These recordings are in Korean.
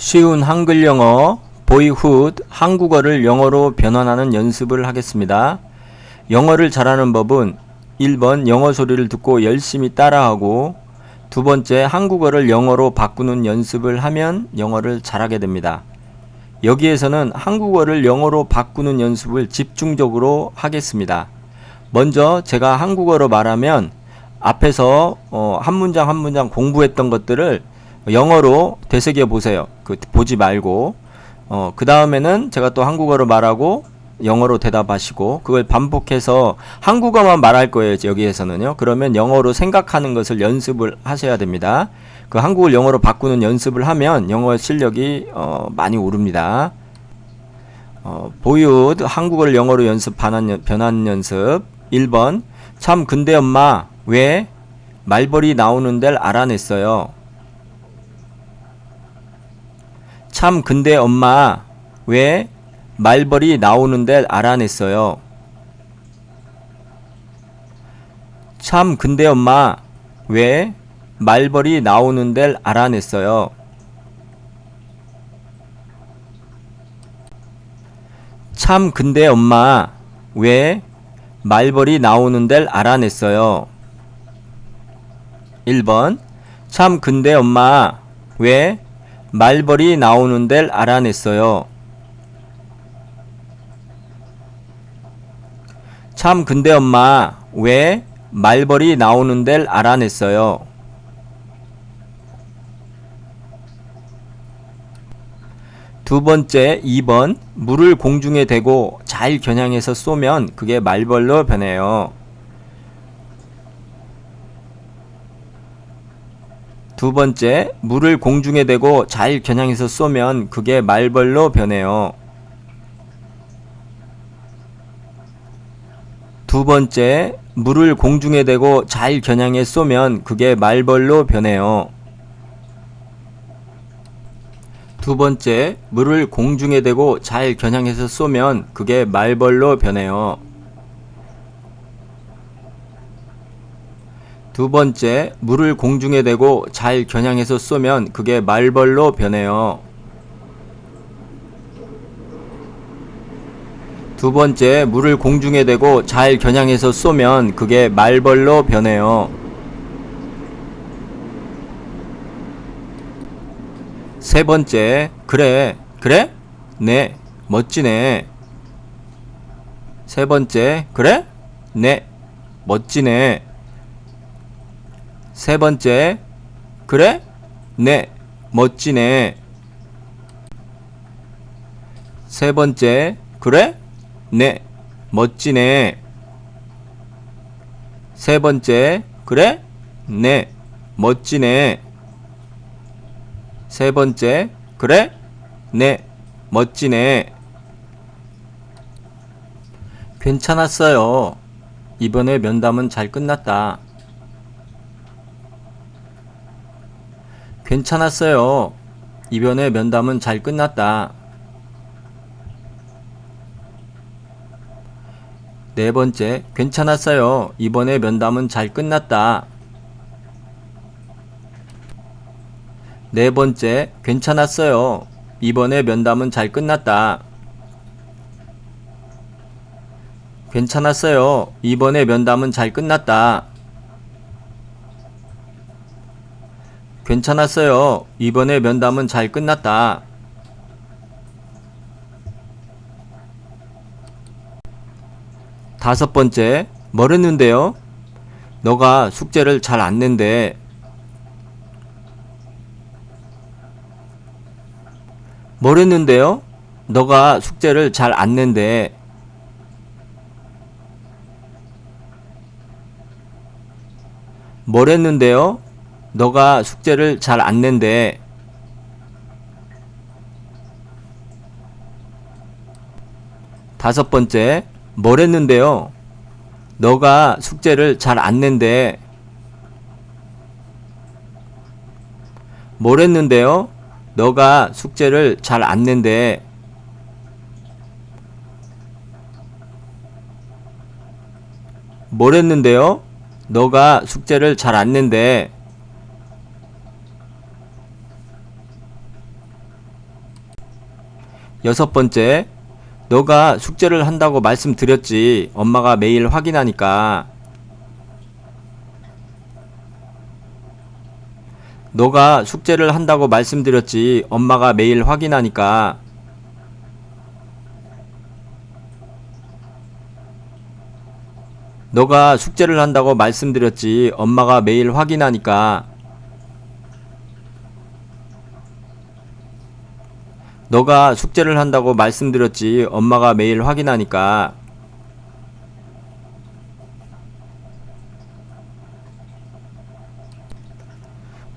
쉬운 한글 영어 보이훗 한국어를 영어로 변환하는 연습을 하겠습니다. 영어를 잘하는 법은 1번 영어 소리를 듣고 열심히 따라하고 두 번째 한국어를 영어로 바꾸는 연습을 하면 영어를 잘하게 됩니다. 여기에서는 한국어를 영어로 바꾸는 연습을 집중적으로 하겠습니다. 먼저 제가 한국어로 말하면 앞에서 어, 한 문장 한 문장 공부했던 것들을 영어로 되새겨 보세요. 그 보지 말고 어, 그 다음에는 제가 또 한국어로 말하고 영어로 대답하시고 그걸 반복해서 한국어만 말할 거예요. 여기에서는요. 그러면 영어로 생각하는 것을 연습을 하셔야 됩니다. 그 한국을 영어로 바꾸는 연습을 하면 영어 실력이 어, 많이 오릅니다. 어, 보유 한국어를 영어로 연습 반환, 변환 연습 1번 참 근데 엄마 왜 말벌이 나오는 데를 알아냈어요. 참 근데 엄마 왜 말벌이 나오는 데를 알아냈어요. 참 근데 엄마 왜 말벌이 나오는 데를 알아냈어요. 참 근데 엄마 왜 말벌이 나오는 데를 알아냈어요. 1번 참 근데 엄마 왜 말벌이 나오는 데를 알아냈어요. 참 근데 엄마 왜 말벌이 나오는 데를 알아냈어요. 두 번째 2번 물을 공중에 대고 잘 겨냥해서 쏘면 그게 말벌로 변해요. 두 번째 물을 공중에 대고 잘 겨냥해서 쏘면 그게 말벌로 변해요. 두 번째 물을 공중에 대고 잘 겨냥해 쏘면 그게 말벌로 변해요. 두 번째, 물을 공중에 대고 잘 겨냥해서 쏘면 그게 말벌로 변해요. 두 번째, 물을 공중에 대고 잘 겨냥해서 쏘면 그게 말벌로 변해요. 두 번째, 물을 공중에 대고 잘 겨냥해서 쏘면 그게 말벌로 변해요. 세 번째, 그래, 그래? 네, 멋지네. 세 번째, 그래? 네, 멋지네. 세 번째, 그래? 네, 멋지네. 세 번째, 그래? 네, 멋지네. 세 번째, 그래? 네, 멋지네. 세 번째, 그래? 네, 멋지네. 괜찮았어요. 이번에 면담은 잘 끝났다. 괜찮았어요. 이번에 면담은 잘 끝났다. 네 번째, 괜찮았어요. 이번에 면담은 잘 끝났다. 네 번째, 괜찮았어요. 이번에 면담은 잘 끝났다. 괜찮았어요. 이번에 면담은 잘 끝났다. 괜찮았어요. 이번에 면담은 잘 끝났다. 다섯 번째, 뭐랬는데요? 너가 숙제를 잘 안 낸대. 뭐랬는데요? 너가 숙제를 잘 안 낸대. 뭐랬는데요? 너가 숙제를 잘 안 낸대. 다섯 번째, 뭐랬는데요? 너가 숙제를 잘 안 낸대. 뭐랬는데요? 너가 숙제를 잘 안 낸대. 뭐랬는데요? 너가 숙제를 잘 안 낸대. 여섯 번째, 너가 숙제를 한다고 말씀드렸지. 엄마가 매일 확인하니까. 너가 숙제를 한다고 말씀드렸지. 엄마가 매일 확인하니까. 너가 숙제를 한다고 말씀드렸지. 엄마가 매일 확인하니까. 너가 숙제를 한다고 말씀드렸지. 엄마가 매일 확인하니까.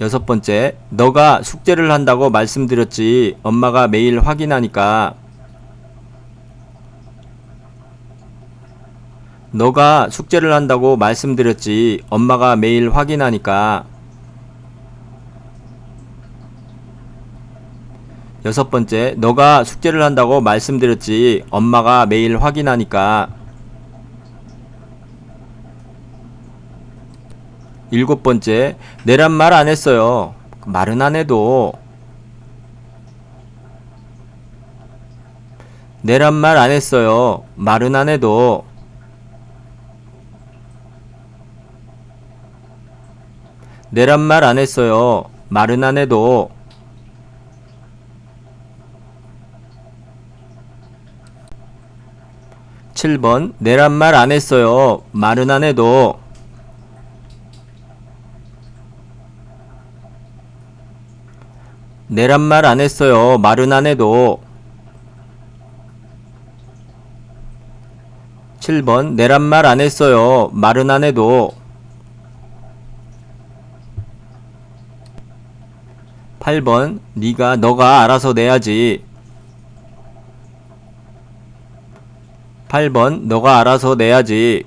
여섯 번째, 너가 숙제를 한다고 말씀드렸지. 엄마가 매일 확인하니까. 너가 숙제를 한다고 말씀드렸지. 엄마가 매일 확인하니까. 여섯 번째, 너가 숙제를 한다고 말씀드렸지. 엄마가 매일 확인하니까. 일곱 번째, 내란 말 안 했어요. 말은 안 해도. 내란 말 안 했어요. 말은 안 해도. 내란 말 안 했어요. 말은 안 해도. 칠번 내란 말 안 했어요. 말은 안 해도. 내란 말 안 했어요. 말은 안 해도. 7번 내란 말 안 했어요. 말은 안 해도. 8번 네가 너가 알아서 내야지. 8번 너가 알아서 내야지.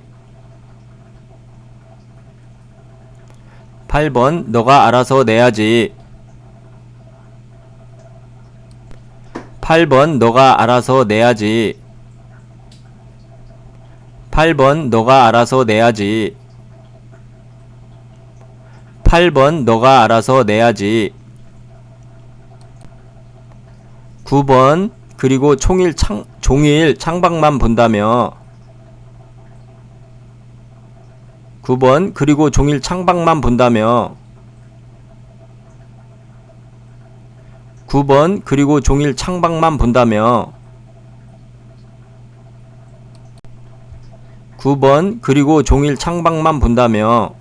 8번 너가 알아서 내야지. 8번 너가 알아서 내야지. 8번 너가 알아서 내야지. 8번 너가 알아서 내야지. 9번 그리고 총일 창, 종일 창밖만 본다며. 9번 그리고 종일 창밖만 본다며. 9번 그리고 종일 창밖만 본다며. 9번 그리고 종일 창밖만 본다며.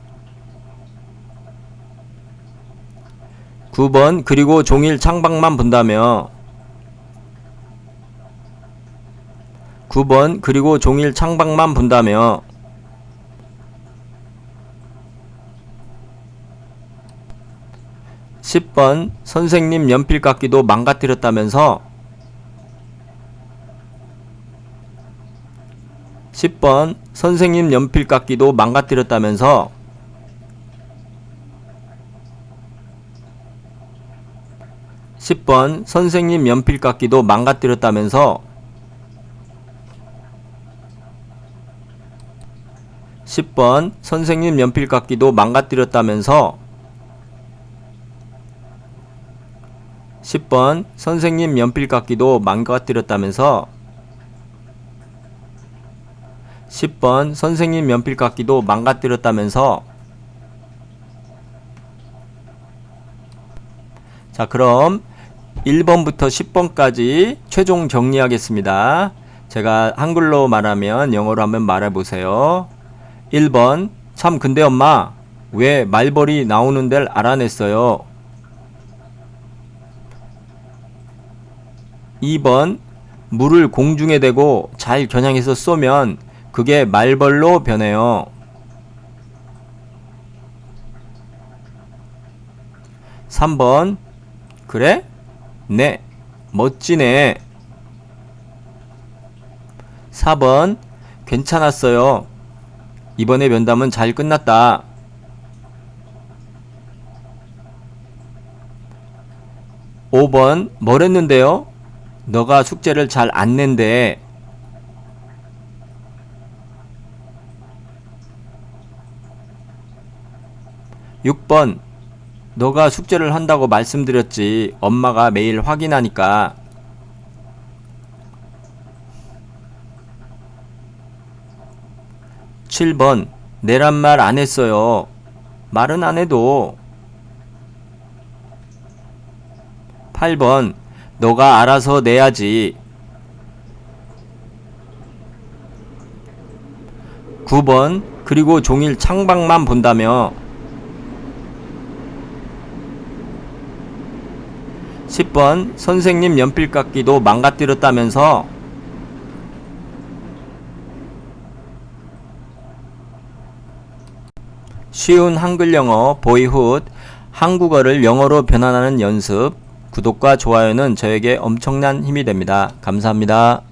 9번 그리고 종일 창밖만 본다며 9번 그리고 종일 창밖만 본다며. 10번 선생님 연필 깎기도 망가뜨렸다면서? 10번 선생님 연필 깎기도 망가뜨렸다면서? 10번 선생님 연필 깎기도 망가뜨렸다면서 10번 선생님 연필 깎기도 망가뜨렸다면서 10번 선생님 연필 깎기도 망가뜨렸다면서 10번 선생님 연필 깎기도 망가뜨렸다면서 자 그럼 1번부터 10번까지 최종 정리하겠습니다. 제가 한글로 말하면 영어로 한번 말해보세요. 1번 참 근데 엄마 왜 말벌이 나오는 데를 알아냈어요? 2번 물을 공중에 대고 잘 겨냥해서 쏘면 그게 말벌로 변해요. 3번 그래? 네. 멋지네. 4번 괜찮았어요. 이번에 면담은 잘 끝났다. 5번 뭘 했는데요? 너가 숙제를 잘 안 낸대. 6번 너가 숙제를 한다고 말씀드렸지. 엄마가 매일 확인하니까. 7번 내란 말 안 했어요. 말은 안 해도. 8번 너가 알아서 내야지. 9번 그리고 종일 창밖만 본다며. 10번 선생님 연필 깎기도 망가뜨렸다면서 쉬운 한글 영어 보이훗 한국어를 영어로 변환하는 연습 구독과 좋아요는 저에게 엄청난 힘이 됩니다. 감사합니다.